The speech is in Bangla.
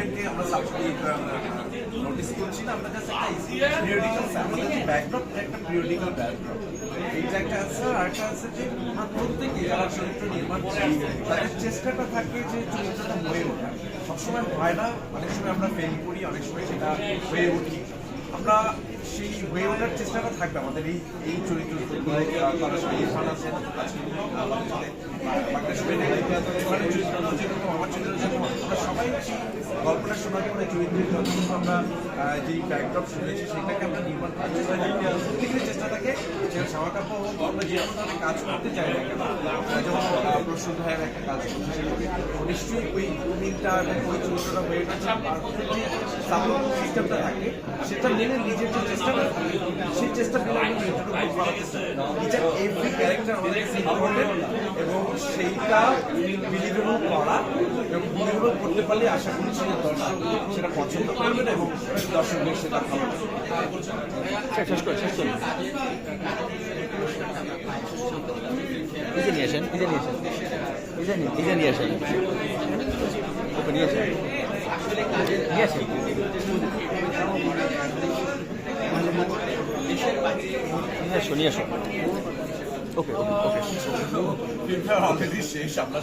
ইভেন্টকে আমরা নোটিস করছি না আমরা জাস্ট একটা পিরিয়ডিক্যাল আমাদের যে ব্যাকড্রপ একটা পিরিয়ডিক্যাল ব্যাকড্রপ এইটা একটা অ্যান্সার আর একটা অ্যান্সার যে, আমরা প্রত্যেকে যারা চরিত্র নির্মাণ করি, তাদের চেষ্টাটা থাকে যে চরিত্রটা হয়ে ওঠা। সবসময় হয় না, অনেক সময় আমরা ফেল করি, অনেক সময় সেটা হয়ে উঠি আমরা সেই হয়ে ওঠার চেষ্টাটা থাকবে, আমাদের এই এই চরিত্র আমার চরিত্র সবাই গল্পটা শোনার পরে চরিত্রের যতটুকু আমরা যেই ব্যাকড্রপ শুনেছি সেটাকে আমরা নির্মাণ করার চেষ্টা করি। প্রত্যেকের চেষ্টা থাকে সেটা সামাকাব্য হোক, আমরা যে কোনো ধরনের কাজ করতে চাই না কেন যেমন প্রসূন ভাইয়ের একটা কাজ করছে নিশ্চয়ই ওই এবং ওই চরিত্রটা হয়ে গেছে যে সাপোর্ট সিস্টেমটা থাকে, সেটা মেনে নিজের যে চেষ্টাটা, সেই চেষ্টা মেনে অ্যান্ড এভরি ক্যারেক্টার আমাদের এবং সেইটা বিলিভেবল করা এবং বিলিভেবল করতে পারলে আশা করছি যে দর্শক সেটা পছন্দ করবেন এবং দর্শকদের সেটা ভালো শেষ করে করে ওকে ওকে ওকে ফিল্মটা অলরেডি শেষ আমরা